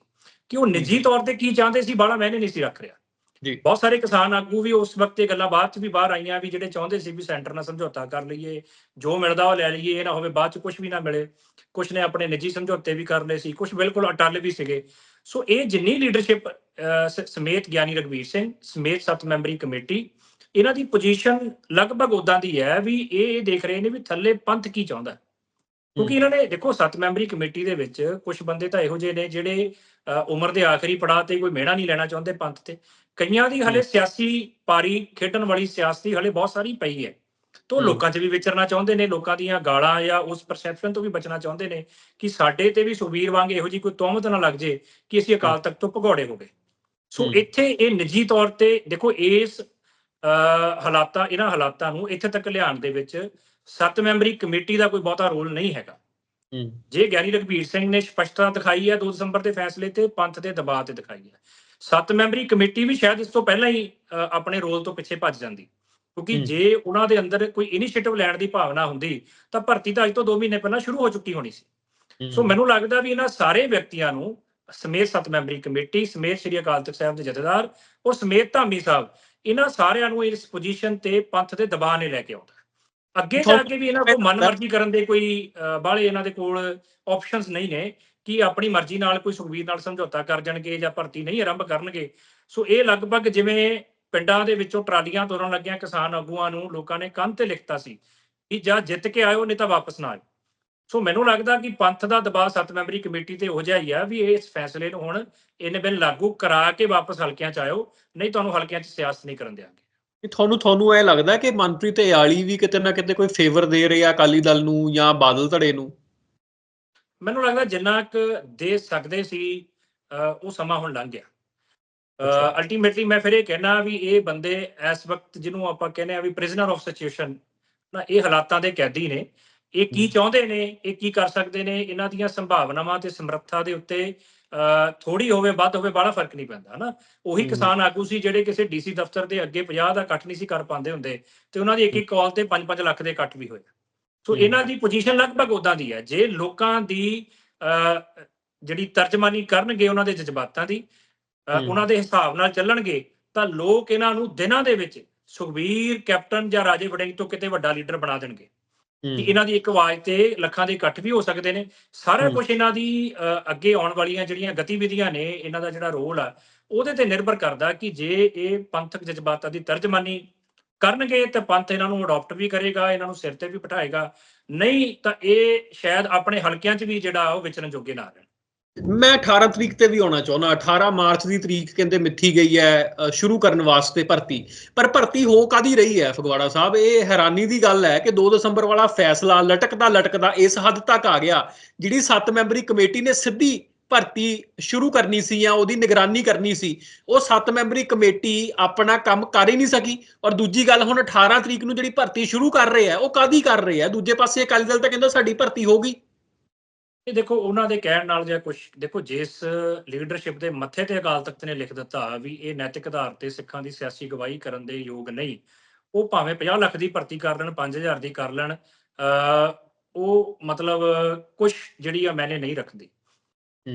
ਕਿ ਉਹ ਨਿੱਜੀ ਤੌਰ ਤੇ ਕੀ ਚਾਹੁੰਦੇ ਸੀ ਬਾਹਲਾ ਮੈਨੇ ਨਹੀਂ ਸੀ ਰੱਖ ਰਿਹਾ। ਜੀ। ਬਹੁਤ ਸਾਰੇ ਕਿਸਾਨ ਆਗੂ ਵੀ ਉਸ ਵਕਤ ਇਹ ਗੱਲਾਂ ਬਾਅਦ ਚ ਵੀ ਬਾਹਰ ਆਈਆਂ ਵੀ ਜਿਹੜੇ ਚਾਹੁੰਦੇ ਸੀ ਵੀ ਸੈਂਟਰ ਨਾਲ ਸਮਝੌਤਾ ਕਰ ਲਈਏ ਜੋ ਮਿਲਦਾ ਉਹ ਲੈ ਲਈਏ ਇਹ ਨਾ ਹੋਵੇ ਬਾਅਦ ਚ ਕੁਝ ਵੀ ਨਾ ਮਿਲੇ। ਕੁਝ ਨੇ ਆਪਣੇ ਨਿੱਜੀ ਸਮਝੌਤੇ ਵੀ ਕਰ ਲਏ ਸੀ ਕੁਝ ਬਿਲਕੁਲ ਅਟੱਲ ਵੀ ਸੀਗੇ। ਸੋ ਇਹ ਜਿੰਨੀ ਲੀਡਰਸ਼ਿਪ ਸਮੇਤ ਗਿਆਨੀ ਰਗਵੀਰ ਸਿੰਘ ਸਮੇਤ ਸੱਤ ਮੈਂਬਰੀ ਕਮੇਟੀ ਇਹਨਾਂ ਦੀ ਪੋਜੀਸ਼ਨ ਲਗਭਗ ਉਦਾਂ ਦੀ ਹੈ ਵੀ ਇਹ ਇਹ ਦੇਖ ਰਹੇ ਨੇ ਵੀ ਥੱਲੇ ਪੰਥ ਕੀ ਚਾਹੁੰਦਾ। ਹੈ। ਕਿਉਂਕਿ ਇਹਨਾਂ ਨੇ ਦੇਖੋ ਸੱਤ ਮੈਂਬਰੀ ਕਮੇਟੀ ਦੇ ਵਿੱਚ ਕੁਝ ਬੰਦੇ ਤਾਂ ਇਹੋ ਜਿਹੇ ਨੇ ਜਿਹੜੇ ਉਮਰ ਦੇ ਆਖਰੀ ਪੜਾਅ ਤੇ ਕੋਈ ਮਿਹਣਾ ਨਹੀਂ ਲੈਣਾ ਚਾਹੁੰਦੇ ਪੰਥ ਤੇ ਕਈਆਂ ਦੀ ਹਲੇ। ਸਿਆਸੀ ਪਾਰੀ ਖੇਡਣ ਵਾਲੀ ਸਿਆਸਤੀ ਹਲੇ ਬਹੁਤ ਸਾਰੀ ਪਈ ਹੈ ਤੋਂ। ਲੋਕਾਂ 'ਚ ਵੀ ਵਿਚਰਨਾ ਚਾਹੁੰਦੇ ਨੇ ਲੋਕਾਂ ਦੀਆਂ ਗਾਲਾਂ ਜਾਂ ਉਸ ਪਰਸੈਪਸ਼ਨ ਤੋਂ ਵੀ ਬਚਣਾ ਚਾਹੁੰਦੇ ਨੇ ਕਿ ਸਾਡੇ ਤੇ ਵੀ ਸੁਬੀਰ ਵਾਂਗ ਇਹੋ ਜੀ ਕੋਈ ਤੋਮਤ ਨਾ ਲੱਗ ਜੇ ਕਿ ਅਸੀਂ ਅਕਾਲ ਤਖਤ ਤੋਂ ਭਗੌੜੇ ਹੋ ਗਏ ਸੋ। ਇੱਥੇ ਇਹ ਨਿੱਜੀ ਤੌਰ ਤੇ ਦੇਖੋ ਇਸ ਹਾਲਾਤਾਂ ਇਹਨਾਂ ਹਾਲਾਤਾਂ ਨੂੰ ਇੱਥੇ ਤੱਕ ਲਿਆਉਣ ਦੇ ਵਿੱਚ ਸੱਤ ਮੈਂਬਰੀ ਕਮੇਟੀ ਦਾ ਕੋਈ ਬਹੁਤਾ ਰੋਲ ਨਹੀਂ ਹੈਗਾ। ਜੇ ਗਿਆਨੀ ਰਘਬੀਰ ਸਿੰਘ ਨੇ ਸਪਸ਼ਟਤਾ ਦਿਖਾਈ ਹੈ 2 ਦਸੰਬਰ ਦੇ ਫੈਸਲੇ ਤੇ ਪੰਥ ਦੇ ਦਬਾਅ ਤੇ ਦਿਖਾਈ ਹੈ। ਸੱਤ ਮੈਂਬਰੀ ਕਮੇਟੀ ਵੀ ਸ਼ਾਇਦ ਇਸ ਤੋਂ ਪਹਿਲਾਂ ਹੀ ਆਪਣੇ ਰੋਲ ਤੋਂ ਪਿੱਛੇ ਭੱਜ ਜਾਂਦੀ। ਕਿਉਂਕਿ। ਜੇ ਉਹਨਾਂ ਦੇ ਅੰਦਰ ਕੋਈ ਇਨੀਸ਼ੀਏਟਿਵ ਲੈਣ ਦੀ ਭਾਵਨਾ ਹੁੰਦੀ ਤਾਂ ਭਰਤੀ ਤਾਂ ਅੱਜ ਤੋਂ 2 ਮਹੀਨੇ ਪਹਿਲਾਂ ਸ਼ੁਰੂ ਹੋ ਚੁੱਕੀ ਹੋਣੀ ਸੀ। ਸੋ ਮੈਨੂੰ ਲੱਗਦਾ ਵੀ ਇਹਨਾਂ ਸਾਰੇ ਵਿਅਕਤੀਆਂ ਨੂੰ ਸਮੇਤ ਸੱਤ ਮੈਂਬਰੀ ਕਮੇਟੀ ਸਮੇਤ ਸ੍ਰੀ ਅਕਾਲ ਤਖਤ ਸਾਹਿਬ ਦੇ ਜਥੇਦਾਰ ਔਰ ਸਮੇਤ ਧਾਮੀ ਸਾਹਿਬ ਇਹਨਾਂ ਸਾਰਿਆਂ ਨੂੰ ਇਸ ਪੋਜੀਸ਼ਨ ਤੇ ਪੰਥ ਦੇ ਦਬਾਅ ਨੇ ਲੈ ਕੇ ਆਉਂਦਾ। ਅੱਗੇ ਜਾ ਕੇ ਵੀ ਇਹਨਾਂ ਕੋਲ ਮਨਮਰਜ਼ੀ ਕਰਨ ਦੇ ਕੋਈ ਬਾਹਲੇ ਇਹਨਾਂ ਦੇ ਕੋਲ ਆਪਸ਼ਨਸ ਨਹੀਂ ਨੇ ਕਿ ਆਪਣੀ ਮਰਜ਼ੀ ਨਾਲ ਕੋਈ ਸੁਖਬੀਰ ਨਾਲ ਸਮਝੌਤਾ ਕਰ ਜਾਣਗੇ ਜਾਂ ਭਰਤੀ ਨਹੀਂ ਆਰੰਭ ਕਰਨਗੇ। ਸੋ ਇਹ ਲਗਭਗ ਜਿਵੇਂ ਪਿੰਡਾਂ ਦੇ ਵਿੱਚੋਂ ਟਰਾਲੀਆਂ ਤੋਰਨ ਲੱਗਿਆ ਕਿਸਾਨ ਆਗੂਆਂ ਨੂੰ ਲੋਕਾਂ ਨੇ ਕੰਨ ਤੇ ਲਿਖਤਾ ਸੀ ਕਿ ਜਾਂ ਜਿੱਤ ਕੇ ਆਇਓ ਨਹੀਂ ਤਾਂ ਵਾਪਸ ਨਾ ਆਇਓ। ਸੋ ਮੈਨੂੰ ਲੱਗਦਾ ਕਿ ਪੰਥ ਦਾ ਦਬਾਅ ਸੱਤ ਮੈਂਬਰੀ ਕਮੇਟੀ ਤੇ ਹੋ ਜਾਈ ਆ ਵੀ ਇਸ ਫੈਸਲੇ ਨੂੰ ਹੁਣ ਇਹਨੇ ਬਿਨ ਲਾਗੂ ਕਰਾ ਕੇ ਵਾਪਸ ਹਲਕਿਆਂ ਚ ਆਇਓ ਨਹੀਂ ਤੁਹਾਨੂੰ ਹਲਕਿਆਂ ਚ ਸਿਆਸਤ ਨਹੀਂ ਕਰਨ ਦਿਆਂਗੇ। ਕਿ ਤੁਹਾਨੂੰ ਤੁਹਾਨੂੰ ਇਹ ਲੱਗਦਾ ਕਿ ਮਨਪ੍ਰੀਤ ਇਆਲੀ ਵੀ ਕਿਤੇ ਨਾ ਕਿਤੇ ਕੋਈ ਫੇਵਰ ਦੇ ਰਹੇ ਆ ਅਕਾਲੀ ਦਲ ਨੂੰ ਜਾਂ ਬਾਦਲ ਧੜੇ ਨੂੰ ਮੈਨੂੰ ਲੱਗਦਾ ਜਿੰਨਾ ਕੁ ਦੇ ਸਕਦੇ ਸੀ ਉਹ ਸਮਾਂ ਹੁਣ ਲੰਘ ਗਿਆ। ਅਲਟੀਮੇਟਲੀ ਮੈਂ ਫਿਰ ਇਹ ਕਹਿਣਾ ਵੀ ਇਹ ਬੰਦੇ ਇਸ ਵਕਤ ਜਿਹਨੂੰ ਆਪਾਂ ਕਹਿੰਦੇ ਆ ਵੀ ਪ੍ਰਿਜ਼ਨਰ ਆਫ ਸਿਚੁਏਸ਼ਨ ਨਾ ਇਹ ਹਾਲਾਤਾਂ ਦੇ ਕੈਦੀ ਨੇ ਇਹ ਕੀ। ਚਾਹੁੰਦੇ ਨੇ ਇਹ ਕੀ ਕਰ ਸਕਦੇ ਨੇ ਇਹਨਾਂ ਦੀਆਂ ਸੰਭਾਵਨਾਵਾਂ ਤੇ ਸਮਰੱਥਾ ਦੇ ਉੱਤੇ ਥੋੜੀ ਹੋਵੇ ਵੱਧ ਹੋਵੇ ਬੜਾ ਫ਼ਰਕ ਨਹੀਂ ਪੈਂਦਾ ਹਨਾ ਉਹੀ। ਕਿਸਾਨ ਆਗੂ ਸੀ ਜਿਹੜੇ ਕਿਸੇ ਡੀਸੀ ਦਫ਼ਤਰ ਦੇ ਅੱਗੇ 50 ਦਾ ਇਕੱਠ ਨਹੀਂ ਸੀ ਕਰ ਪਾਉਂਦੇ ਹੁੰਦੇ ਤੇ ਉਹਨਾਂ ਦੀ ਇੱਕ ਇੱਕ ਕਾਲ ਤੇ 5-5 ਲੱਖ ਦੇ ਇਕੱਠ ਵੀ ਹੋਏ ਸੋ। ਇਹਨਾਂ ਦੀ ਪੋਜੀਸ਼ਨ ਲਗਭਗ ਉਦਾਂ ਦੀ ਹੈ ਜੇ ਲੋਕਾਂ ਦੀ ਜਿਹੜੀ ਤਰਜਮਾਨੀ ਕਰਨਗੇ ਉਹਨਾਂ ਦੇ ਜਜ਼ਬਾਤਾਂ ਦੀ। ਉਹਨਾਂ ਦੇ ਹਿਸਾਬ ਨਾਲ ਚੱਲਣਗੇ ਤਾਂ ਲੋਕ ਇਹਨਾਂ ਨੂੰ ਦਿਨਾਂ ਦੇ ਵਿੱਚ ਸੁਖਬੀਰ ਕੈਪਟਨ ਜਾਂ ਰਾਜੇ ਵੜਿੰਗ ਤੋਂ ਕਿਤੇ ਵੱਡਾ ਲੀਡਰ ਬਣਾ ਦੇਣਗੇ ਕਿ ਇਹਨਾਂ ਦੀ ਇੱਕ ਆਵਾਜ਼ ਤੇ ਲੱਖਾਂ ਦੇ ਇਕੱਠ ਵੀ ਹੋ ਸਕਦੇ ਨੇ। ਸਾਰਾ। ਕੁਝ ਇਹਨਾਂ ਦੀ ਅੱਗੇ ਆਉਣ ਵਾਲੀਆਂ ਜਿਹੜੀਆਂ ਗਤੀਵਿਧੀਆਂ ਨੇ ਇਹਨਾਂ ਦਾ ਜਿਹੜਾ ਰੋਲ ਆ ਉਹਦੇ ਤੇ ਨਿਰਭਰ ਕਰਦਾ ਕਿ ਜੇ ਇਹ ਪੰਥਕ ਜਜ਼ਬਾਤਾਂ ਦੀ ਤਰਜਮਾਨੀ ਕਰਨਗੇ ਤੇ ਪੰਥ ਇਹਨਾਂ ਨੂੰ ਅਡਾਪਟ ਵੀ ਕਰੇਗਾ ਇਹਨਾਂ ਨੂੰ ਸਿਰ ਤੇ ਵੀ ਬਿਠਾਏਗਾ। ਨਹੀਂ ਤਾਂ ਇਹ ਸ਼ਾਇਦ ਆਪਣੇ ਹਲਕਿਆਂ 'ਚ ਵੀ ਜਿਹੜਾ ਉਹ ਵਿਚਰਨ ਜੋਗੇ ਨਾ ਰਹਿਣ। ਮੈਂ 18 ਤਰੀਕ ਤੇ ਵੀ ਆਉਣਾ ਚਾਹੁੰਦਾ 18 ਮਾਰਚ ਦੀ ਤਰੀਕ ਕਹਿੰਦੇ ਮਿੱਥੀ ਗਈ ਹੈ ਸ਼ੁਰੂ ਕਰਨ ਵਾਸਤੇ ਭਰਤੀ। ਪਰ ਭਰਤੀ ਹੋ ਕਾਦੀ ਰਹੀ ਹੈ, ਫਗਵਾੜਾ ਸਾਹਿਬ? ਇਹ ਹੈਰਾਨੀ ਦੀ ਗੱਲ ਹੈ ਕਿ 2 ਦਸੰਬਰ ਵਾਲਾ ਫੈਸਲਾ ਲਟਕਦਾ ਲਟਕਦਾ ਇਸ ਹੱਦ ਤੱਕ ਆ ਗਿਆ, ਜਿਹੜੀ 7 ਮੈਂਬਰੀ ਕਮੇਟੀ ਨੇ ਸਿੱਧੀ ਭਰਤੀ ਸ਼ੁਰੂ ਕਰਨੀ ਸੀ ਜਾਂ ਉਹਦੀ ਨਿਗਰਾਨੀ ਕਰਨੀ ਸੀ, ਉਹ 7 ਮੈਂਬਰੀ ਕਮੇਟੀ ਆਪਣਾ ਕੰਮ ਕਰ ਹੀ ਨਹੀਂ ਸਕੀ। ਔਰ ਦੂਜੀ ਗੱਲ, ਹੁਣ 18 ਤਰੀਕ ਨੂੰ ਜਿਹੜੀ ਭਰਤੀ ਸ਼ੁਰੂ ਕਰ ਰਹੇ ਆ ਉਹ ਕਾਦੀ ਕਰ ਰਹੇ ਆ ਦੂਜੇ ਪਾਸੇ ਅਕਾਲੀ ਦਲ ਤਾਂ ਕਹਿੰਦਾ ਸਾਡੀ ਭਰਤੀ ਹੋ ਗਈ। ਇਹ ਦੇਖੋ ਉਹਨਾਂ ਦੇ ਕਹਿਣ ਨਾਲ ਜਾਂ ਕੁਝ ਦੇਖੋ ਜਿਸ ਲੀਡਰਸ਼ਿਪ ਦੇ ਮੱਥੇ ਤੇ ਅਕਾਲ ਤਖਤ ਨੇ ਲਿਖ ਦਿੱਤਾ ਵੀ ਇਹ ਨੈਤਿਕ ਆਧਾਰ ਤੇ ਸਿੱਖਾਂ ਦੀ ਸਿਆਸੀ ਗਵਾਹੀ ਕਰਨ ਦੇ ਯੋਗ ਨਹੀਂ ਉਹ ਭਾਵੇਂ 50 ਲੱਖ ਦੀ ਭਰਤੀ ਕਰ ਲੈਣ 5000 ਦੀ ਕਰ ਲੈਣ ਅ ਉਹ ਮਤਲਬ ਕੁਝ ਜਿਹੜੀ ਆ ਮੈਨੇ ਨਹੀਂ ਰੱਖਦੀ।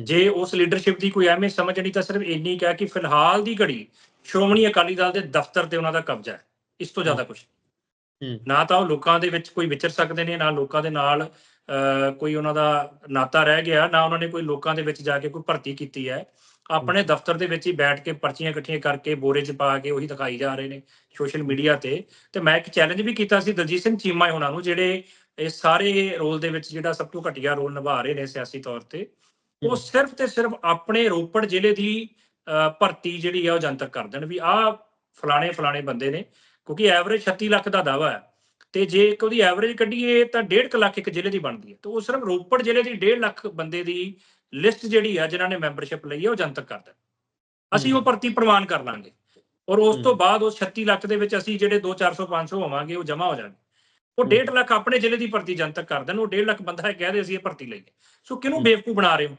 ਜੇ ਉਸ ਲੀਡਰਸ਼ਿਪ ਦੀ ਕੋਈ ਐਵੇਂ ਸਮਝ ਨਹੀਂ ਤਾਂ ਸਿਰਫ ਇੰਨੀ ਕਹਿ ਕਿ ਫਿਲਹਾਲ ਦੀ ਘੜੀ ਸ਼੍ਰੋਮਣੀ ਅਕਾਲੀ ਦਲ ਦੇ ਦਫ਼ਤਰ ਤੇ ਉਹਨਾਂ ਦਾ ਕਬਜ਼ਾ ਹੈ ਇਸ ਤੋਂ ਜ਼ਿਆਦਾ ਕੁਝ। ਨਾ ਤਾਂ ਉਹ ਲੋਕਾਂ ਦੇ ਵਿੱਚ ਕੋਈ ਵਿਚਰ ਸਕਦੇ ਨੇ ਨਾ ਲੋਕਾਂ ਦੇ ਨਾਲ ਕੋਈ ਉਹਨਾਂ ਦਾ ਨਾਤਾ ਰਹਿ ਗਿਆ ਨਾ ਉਹਨਾਂ ਨੇ ਕੋਈ ਲੋਕਾਂ ਦੇ ਵਿੱਚ ਜਾ ਕੇ ਕੋਈ ਭਰਤੀ ਕੀਤੀ ਹੈ। ਆਪਣੇ ਦਫ਼ਤਰ ਦੇ ਵਿੱਚ ਹੀ ਬੈਠ ਕੇ ਪਰਚੀਆਂ ਇਕੱਠੀਆਂ ਕਰਕੇ ਬੋਰੇ 'ਚ ਪਾ ਕੇ ਉਹੀ ਦਿਖਾਈ ਜਾ ਰਹੇ ਨੇ ਸੋਸ਼ਲ ਮੀਡੀਆ ਤੇ। ਤੇ ਮੈਂ ਇੱਕ ਚੈਲੰਜ ਵੀ ਕੀਤਾ ਸੀ ਦਲਜੀਤ ਸਿੰਘ ਚੀਮਾ ਉਹਨਾਂ ਨੂੰ ਜਿਹੜੇ ਇਸ ਸਾਰੇ ਰੋਲ ਦੇ ਵਿੱਚ ਜਿਹੜਾ ਸਭ ਤੋਂ ਘਟੀਆ ਰੋਲ ਨਿਭਾ ਰਹੇ ਨੇ ਸਿਆਸੀ ਤੌਰ ਤੇ ਉਹ। ਸਿਰਫ ਤੇ ਸਿਰਫ ਆਪਣੇ ਰੋਪੜ ਜ਼ਿਲ੍ਹੇ ਦੀ ਭਰਤੀ ਜਿਹੜੀ ਆ ਉਹ ਜਨਤਕ ਕਰ ਦੇਣ ਵੀ ਆਹ ਫਲਾਣੇ ਫਲਾਣੇ ਬੰਦੇ ਨੇ ਕਿਉਂਕਿ ਐਵਰੇਜ 36 ਲੱਖ ਦਾ ਦਾਵਾ ਹੈ। ਤੇ ਜੇ ਇੱਕ ਉਹਦੀ ਐਵਰੇਜ ਕੱਢੀਏ ਤਾਂ 1.5 ਲੱਖ ਇੱਕ ਜ਼ਿਲ੍ਹੇ ਦੀ ਬਣਦੀ ਹੈ ਤੇ ਉਹ ਸਿਰਫ ਰੋਪੜ ਜ਼ਿਲ੍ਹੇ ਦੀ 1.5 ਲੱਖ ਬੰਦੇ ਦੀ ਲਿਸਟ ਜਿਹੜੀ ਆ ਜਿਨ੍ਹਾਂ ਨੇ ਮੈਂਬਰਸ਼ਿਪ ਲਈ ਹੈ ਉਹ ਜਨਤਕ ਕਰ ਦੇਣ ਅਸੀਂ ਉਹ ਭਰਤੀ ਪ੍ਰਵਾਨ ਕਰ ਲਾਂਗੇ ਔਰ ਉਸ ਤੋਂ। ਬਾਅਦ ਉਹ 36 ਲੱਖ ਦੇ ਵਿੱਚ ਅਸੀਂ ਜਿਹੜੇ 2 400 500 ਹੋਵਾਂਗੇ ਉਹ ਜਮਾ ਹੋ ਜਾਣਗੇ ਉਹ ਹਮ। 1.5 ਲੱਖ ਆਪਣੇ ਜ਼ਿਲ੍ਹੇ ਦੀ ਭਰਤੀ ਜਨਤਕ ਕਰ ਦੇਣ ਉਹ 1.5 ਲੱਖ ਬੰਦਾ ਹੈ ਕਹਦੇ ਅਸੀਂ ਇਹ ਭਰਤੀ ਲਈਏ ਸੋ ਕਿਹਨੂੰ ਹਮ। ਬੇਵਕੂਫ ਬਣਾ ਰਹੇ ਹੋ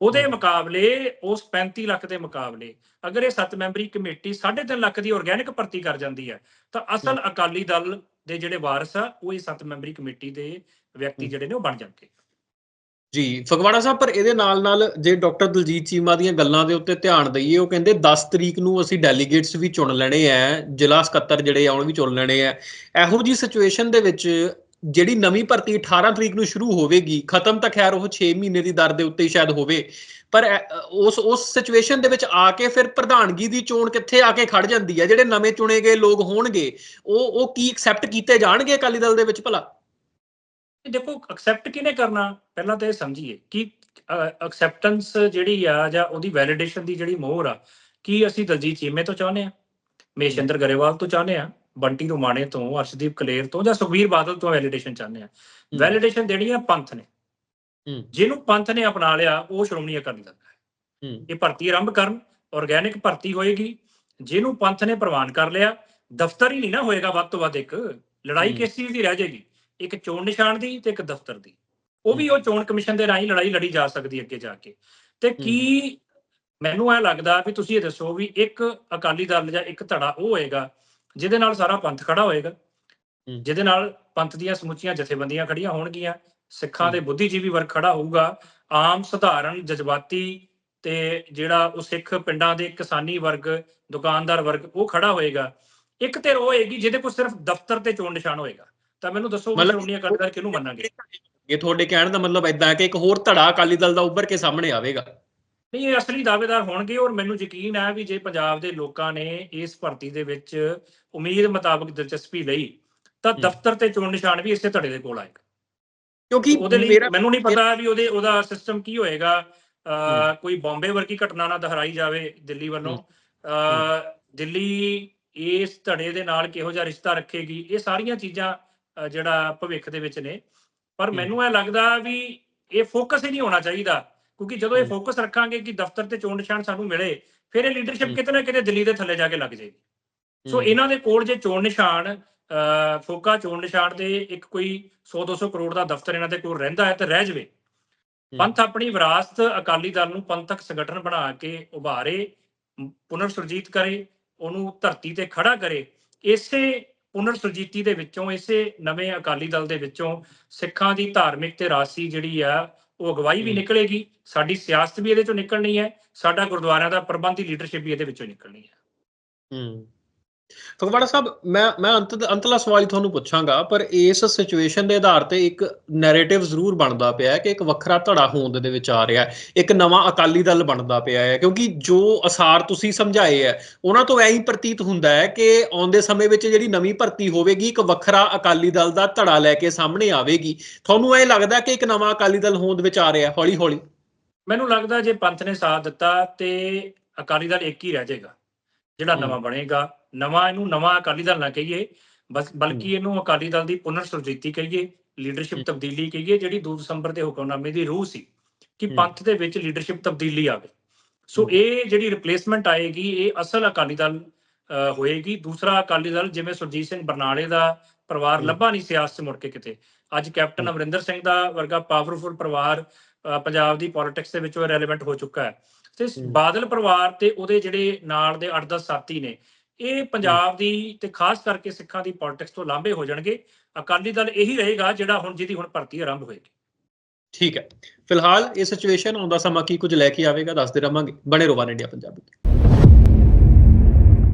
ਉਹਦੇ। ਮੁਕਾਬਲੇ ਉਸ 35 ਲੱਖ ਦੇ ਮੁਕਾਬਲੇ ਅਗਰ ਇਹ 7 ਮੈਂਬਰੀ ਕਮੇਟੀ 3.5 ਲੱਖ ਦੀ ਆਰਗੈਨਿਕ ਭਰਤੀ ਕਰ ਜਾਂਦੀ ਹੈ ਤਾਂ ਅਸਲ ਅਕਾਲੀ ਦਲ ਦੇ ਜਿਹੜੇ ਵਾਰਸ ਆ ਉਹ ਇਹ 7 ਮੈਂਬਰੀ ਕਮੇਟੀ ਦੇ ਵਿਅਕਤੀ। ਜਿਹੜੇ ਨੇ ਉਹ ਬਣ ਜਾਣਗੇ ਜੀ ਫਗਵਾੜਾ ਸਾਹਿਬ ਪਰ ਇਹਦੇ ਨਾਲ ਨਾਲ ਜੇ ਡਾਕਟਰ ਦਲਜੀਤ ਚੀਮਾ ਦੀਆਂ ਗੱਲਾਂ ਦੇ ਉੱਤੇ ਧਿਆਨ ਦਈਏ ਉਹ ਕਹਿੰਦੇ 10 ਤਰੀਕ ਨੂੰ ਅਸੀਂ ਡੈਲੀਗੇਟਸ ਵੀ ਚੁਣ ਲੈਣੇ ਆ ਜ਼ਿਲ੍ਹਾ ਸਕੱਤਰ ਜਿਹੜੇ ਆਉਣ ਵੀ ਚੁਣ ਲੈਣੇ ਆ ਇਹੋ ਜੀ ਸਿਚੁਏਸ਼ਨ ਦੇ ਵਿੱਚ ਜਿਹੜੀ ਨਵੀਂ ਭਰਤੀ 18 ਤਰੀਕ ਨੂੰ ਸ਼ੁਰੂ ਹੋਵੇਗੀ, ਖਤਮ ਤਾਂ ਖੈਰ ਉਹ 6 ਮਹੀਨੇ ਦੀ ਦਰ ਦੇ ਉੱਤੇ ਹੀ ਸ਼ਾਇਦ ਹੋਵੇ, ਪਰ ਉਸ ਉਸ ਸਿਚੁਏਸ਼ਨ ਦੇ ਵਿੱਚ ਆ ਕੇ ਫਿਰ ਪ੍ਰਧਾਨਗੀ ਦੀ ਚੋਣ ਕਿੱਥੇ ਆ ਕੇ ਖੜ ਜਾਂਦੀ ਹੈ? ਜਿਹੜੇ ਨਵੇਂ ਚੁਣੇ ਗਏ ਲੋਕ ਹੋਣਗੇ, ਉਹ ਉਹ ਕੀ ਐਕਸੈਪਟ ਕੀਤੇ ਜਾਣਗੇ ਅਕਾਲੀ ਦਲ ਦੇ ਵਿੱਚ ਭਲਾ? ਦੇਖੋ ਐਕਸੈਪਟ ਕਿਹਨੇ ਕਰਨਾ? ਪਹਿਲਾਂ ਤਾਂ ਇਹ ਸਮਝੀਏ ਕਿ ਐਕਸੈਪਟੈਂਸ ਜਿਹੜੀ ਆ ਜਾਂ ਉਹਦੀ ਵੈਲੀਡੇਸ਼ਨ ਦੀ ਜਿਹੜੀ ਮੋਹਰ ਆ, ਕੀ ਅਸੀਂ ਦਲਜੀਤ ਚੀਮੇ ਤੋਂ ਚਾਹੁੰਦੇ ਆ ਮੇਸ਼ਿੰਦਰ ਗਰੇਵਾਲ ਤੋਂ ਚਾਹੁੰਦੇ ਆ ਬੰਟੀ ਰੁਮਾਣੇ ਤੋਂ ਅਰਸ਼ਦੀਪ ਕਲੇਰ ਤੋਂ ਜਾਂ ਸੁਖਬੀਰ ਬਾਦਲ ਤੋਂ ਵੈਲੀਡੇਸ਼ਨ ਚਾਹੁੰਦੇ ਆ ਵੈਲੀਡੇਸ਼ਨ ਦੇਣੀ ਆ ਪੰਥ ਨੇ। ਜਿਹਨੂੰ ਪੰਥ ਨੇ ਅਪਣਾ ਲਿਆ ਉਹ ਸ਼੍ਰੋਮਣੀ ਅਕਾਲੀ ਦਲ ਹੈ। ਇਹ ਭਰਤੀ ਆਰੰਭ ਕਰਨ ਆਰਗੈਨਿਕ ਭਰਤੀ ਹੋਏਗੀ। ਜਿਹਨੂੰ ਪੰਥ ਨੇ ਪ੍ਰਵਾਨ ਕਰ ਲਿਆ ਦਫ਼ਤਰ ਹੀ ਨਹੀਂ ਨਾ ਹੋਏਗਾ ਵੱਧ ਤੋਂ ਵੱਧ ਇੱਕ। ਲੜਾਈ। ਕਿਸ ਚੀਜ਼ ਦੀ ਰਹਿ ਜਾਏਗੀ? ਇੱਕ ਚੋਣ ਨਿਸ਼ਾਨ ਦੀ ਤੇ ਇੱਕ ਦਫ਼ਤਰ ਦੀ। ਉਹ ਵੀ ਉਹ ਚੋਣ ਕਮਿਸ਼ਨ ਦੇ ਰਾਹੀਂ ਲੜਾਈ ਲੜੀ ਜਾ ਸਕਦੀ ਅੱਗੇ ਜਾ ਕੇ। ਤੇ ਕੀ ਮੈਨੂੰ ਇਹ ਲੱਗਦਾ ਵੀ ਤੁਸੀਂ ਇਹ ਦੱਸੋ ਵੀ ਇੱਕ ਅਕਾਲੀ ਦਲ ਜਾਂ ਇੱਕ ਧੜਾ ਉਹ ਹੋਏਗਾ ਜਿਹਦੇ ਨਾਲ ਸਾਰਾ ਪੰਥ ਖੜਾ ਹੋਏਗਾ। ਜਿਹਦੇ ਨਾਲ ਪੰਥ ਦੀਆਂ ਸਮੁੱਚੀਆਂ ਜਥੇਬੰਦੀਆਂ ਖੜੀਆਂ ਹੋਣਗੀਆਂ। ਸਿੱਖਾਂ ਦੇ ਬੁੱਧੀਜੀਵੀ ਵਰਗ ਖੜਾ ਹੋਊਗਾ। ਆਮ ਸਧਾਰਨ ਜਜ਼ਬਾਤੀ ਤੇ ਜਿਹੜਾ ਉਹ ਸਿੱਖ ਪਿੰਡਾਂ ਦੇ ਕਿਸਾਨੀ ਵਰਗ ਦੁਕਾਨਦਾਰ ਵਰਗ ਉਹ ਖੜਾ ਹੋਏਗਾ। ਇੱਕ ਤੇ ਹੋਏਗੀ ਜਿਹਦੇ ਕੋਲ ਸਿਰਫ ਦਫ਼ਤਰ ਤੇ ਚੋਣ ਨਿਸ਼ਾਨ ਹੋਏਗਾ। ਤਾਂ ਮੈਨੂੰ ਦੱਸੋ ਮਤਲਬ ਦਲ ਕਿਹਨੂੰ ਮੰਨਾਂਗੇ? ਇਹ ਤੁਹਾਡੇ ਕਹਿਣ ਦਾ ਮਤਲਬ ਇਦਾਂ ਹੈ ਕਿ ਇੱਕ ਹੋਰ ਧੜਾ ਅਕਾਲੀ ਦਲ ਦਾ ਉੱਭਰ ਕੇ ਸਾਹਮਣੇ ਆਵੇਗਾ। ਨਹੀਂ ਇਹ ਅਸਲੀ ਦਾਅਵੇਦਾਰ ਹੋਣਗੇ ਔਰ ਮੈਨੂੰ ਯਕੀਨ ਹੈ ਵੀ ਜੇ ਪੰਜਾਬ ਦੇ ਲੋਕਾਂ ਨੇ ਇਸ ਭਰਤੀ ਦੇ ਵਿੱਚ ਉਮੀਦ ਮੁਤਾਬਕ ਦਿਲਚਸਪੀ ਲਈ ਤਾਂ। ਦਫ਼ਤਰ ਤੇ ਚੋਣ ਨਿਸ਼ਾਨ ਵੀ ਇਸੇ ਧੜੇ ਦੇ ਕੋਲ ਆਏਗਾ। ਕਿਉਂਕਿ ਉਹਦੇ ਲਈ ਮੈਨੂੰ ਨਹੀਂ ਪਤਾ ਵੀ ਉਹਦੇ ਉਹਦਾ ਸਿਸਟਮ ਕੀ ਹੋਏਗਾ। ਕੋਈ ਬੰਬੇ ਵਰਗੀ ਘਟਨਾ ਨਾ ਦੁਹਰਾਈ ਜਾਵੇ ਦਿੱਲੀ ਵੱਲੋਂ। ਦਿੱਲੀ ਇਸ ਧੜੇ ਦੇ ਨਾਲ ਕਿਹੋ ਜਿਹਾ ਰਿਸ਼ਤਾ ਰੱਖੇਗੀ? ਇਹ ਸਾਰੀਆਂ ਚੀਜ਼ਾਂ ਜਿਹੜਾ ਭਵਿੱਖ ਦੇ ਵਿੱਚ ਨੇ। ਪਰ। ਮੈਨੂੰ ਇਹ ਲੱਗਦਾ ਵੀ ਇਹ ਫੋਕਸ ਹੀ ਨਹੀਂ ਹੋਣਾ ਚਾਹੀਦਾ। ਕਿਉਂਕਿ ਜਦੋਂ ਇਹ। ਫੋਕਸ ਰੱਖਾਂਗੇ ਕਿ ਦਫ਼ਤਰ ਤੇ ਚੋਣ ਨਿਸ਼ਾਨ ਸਾਨੂੰ ਮਿਲੇ ਫਿਰ ਇਹ ਲੀਡਰਸ਼ਿਪ। ਕਿਤੇ ਨਾ ਕਿਤੇ ਦਿੱਲੀ ਦੇ ਥੱਲੇ ਜਾ ਕੇ ਲੱਗ ਜਾਏਗੀ ਸੋ। ਇਹਨਾਂ ਦੇ ਕੋਲ ਜੇ ਚੋਣ ਨਿਸ਼ਾਨ ਫੋਕਾ ਚੋਣ ਨਿਸ਼ਾਨ ਤੇ ਇੱਕ ਕੋਈ 100 200 ਕਰੋੜ ਦਾ ਦਫ਼ਤਰ ਇਹਨਾਂ ਦੇ ਕੋਲ ਰਹਿੰਦਾ ਹੈ ਤੇ ਰਹਿ ਜਵੇ। ਪੰਥ ਆਪਣੀ ਵਿਰਾਸਤ ਅਕਾਲੀ ਦਲ ਨੂੰ ਪੰਥਕ ਸੰਗਠਨ ਬਣਾ ਕੇ ਉਭਾਰੇ ਪੁਨਰ ਸੁਰਜੀਤ ਕਰੇ ਉਹਨੂੰ ਧਰਤੀ ਤੇ ਖੜਾ ਕਰੇ ਇਸੇ ਪੁਨਰ ਸੁਰਜੀਤੀ ਦੇ ਵਿੱਚੋਂ ਇਸੇ ਨਵੇਂ ਅਕਾਲੀ ਦਲ ਦੇ ਵਿੱਚੋਂ ਸਿੱਖਾਂ ਦੀ ਧਾਰਮਿਕ ਤੇ ਰਾਸੀ ਜਿਹੜੀ ਆ ਉਹ ਅਗਵਾਈ ਵੀ। ਨਿਕਲੇਗੀ ਸਾਡੀ ਸਿਆਸਤ ਵੀ ਇਹਦੇ ਚੋਂ ਨਿਕਲਣੀ ਹੈ ਸਾਡਾ ਗੁਰਦੁਆਰਿਆਂ ਦਾ ਪ੍ਰਬੰਧੀ ਲੀਡਰਸ਼ਿਪ ਵੀ ਇਹਦੇ ਵਿੱਚੋਂ ਨਿਕਲਣੀ ਹੈ ਹੂੰ ਫਗਵਾੜਾ ਸਾਹਿਬ ਮੈਂ ਮੈਂ ਅੰਤ ਅੰਤਲਾ ਸਵਾਲ ਹੀ ਤੁਹਾਨੂੰ ਪੁੱਛਾਂਗਾ ਪਰ ਇਸ ਸਿਚੁਏਸ਼ਨ ਦੇ ਆਧਾਰ ਤੇ ਇੱਕ ਨੈਰੇਟਿਵ ਜ਼ਰੂਰ ਬਣਦਾ ਪਿਆ ਹੈ ਕਿ ਇੱਕ ਵੱਖਰਾ ਧੜਾ ਹੋਂਦ ਦੇ ਵਿੱਚ ਆ ਰਿਹਾ ਹੈ ਇੱਕ ਨਵਾਂ ਅਕਾਲੀ ਦਲ ਬਣਦਾ ਪਿਆ ਹੈ ਕਿਉਂਕਿ ਜੋ ਅਸਾਰ ਤੁਸੀਂ ਸਮਝਾਏ ਹੈ ਉਹਨਾਂ ਤੋਂ ਐਂ ਹੀ ਪ੍ਰਤੀਤ ਹੁੰਦਾ ਹੈ ਕਿ ਆਉਂਦੇ ਸਮੇਂ ਵਿੱਚ ਜਿਹੜੀ ਨਵੀਂ ਭਰਤੀ ਹੋਵੇਗੀ ਇੱਕ ਵੱਖਰਾ ਅਕਾਲੀ ਦਲ ਦਾ ਧੜਾ ਲੈ ਕੇ ਸਾਹਮਣੇ ਆਵੇਗੀ। ਤੁਹਾਨੂੰ ਐਂ ਲੱਗਦਾ ਕਿ ਇੱਕ ਨਵਾਂ ਅਕਾਲੀ ਦਲ ਹੋਂਦ ਵਿੱਚ ਆ ਰਿਹਾ ਹੌਲੀ ਹੌਲੀ ਮੈਨੂੰ ਲੱਗਦਾ ਜੇ ਪੰਥ ਨੇ ਸਾਥ ਦਿੱਤਾ ਤੇ ਅਕਾਲੀ ਦਲ ਇੱਕ ਹੀ ਰਹਿ ਜਾਏਗਾ ਜਿਹੜਾ। ਨਵਾਂ ਬਣੇਗਾ। ਨਵਾਂ ਇਹਨੂੰ ਨਵਾਂ ਅਕਾਲੀ ਦਲ ਨਾ ਕਹੀਏ ਬਸ ਬਲਕਿ ਇਹਨੂੰ ਅਕਾਲੀ ਦਲ ਦੀ ਪੁਨਰ ਸੁਰਜੀਤੀ ਕਹੀਏ ਲੀਡਰਸ਼ਿਪ। ਤਬਦੀਲੀ ਕਹੀਏ ਜਿਹੜੀ 2 ਦਸੰਬਰ ਦੇ ਹੁਕਮਨਾਮੇ ਦੀ ਰੂਹ ਸੀ ਕਿ। ਪੰਥ ਦੇ ਵਿੱਚ ਲੀਡਰਸ਼ਿਪ ਤਬਦੀਲੀ ਆਵੇ ਸੋ। ਇਹ ਜਿਹੜੀ ਰਿਪਲੇਸਮੈਂਟ ਆਏਗੀ ਇਹ ਅਸਲ ਅਕਾਲੀ ਦਲ ਹੋਏਗੀ ਦੂਸਰਾ ਅਕਾਲੀ ਦਲ ਜਿਵੇਂ ਸੁਰਜੀਤ ਸਿੰਘ ਬਰਨਾਲੇ ਦਾ ਪਰਿਵਾਰ। ਲੱਭਾ ਨਹੀਂ ਸਿਆਸਤ 'ਚ ਮੁੜ ਕੇ ਕਿਤੇ ਅੱਜ ਕੈਪਟਨ। ਅਮਰਿੰਦਰ ਸਿੰਘ ਦਾ ਵਰਗਾ ਪਾਵਰਫੁਲ ਪਰਿਵਾਰ ਪੰਜਾਬ ਦੀ ਪੋਲਿਟਿਕਸ ਦੇ ਵਿੱਚ ਉਹ ਰੈਲੇਵੈਂਟ ਹੋ ਚੁੱਕਾ ਹੈ ਤੇ। ਬਾਦਲ ਪਰਿਵਾਰ ਤੇ ਉਹਦੇ ਜਿਹੜੇ ਨਾਲ ਦੇ 8-10 ਸਾਥੀ ਨੇ ਇਹ ਪੰਜਾਬ ਦੀ ਤੇ ਖਾਸ ਕਰਕੇ ਸਿੱਖਾਂ ਦੀ ਪੋਲਿਟਿਕਸ ਤੋਂ ਲਾਂਭੇ ਹੋ ਜਾਣਗੇ। ਅਕਾਲੀ ਦਲ ਇਹੀ ਰਹੇਗਾ ਜਿਹੜਾ ਹੁਣ ਜਿਹਦੀ ਹੁਣ ਭਰਤੀ ਆਰੰਭ ਹੋਏਗੀ। ਠੀਕ ਹੈ। ਫਿਲਹਾਲ ਇਹ ਸਿਚੁਏਸ਼ਨ ਆਉਂਦਾ ਸਮਾਂ ਕੀ ਕੁਝ ਲੈ ਕੇ ਆਵੇਗਾ, ਦੱਸਦੇ ਰਵਾਂਗੇ। ਬਣੇ ਰਹੋ ਇੰਡੀਆ ਪੰਜਾਬੀ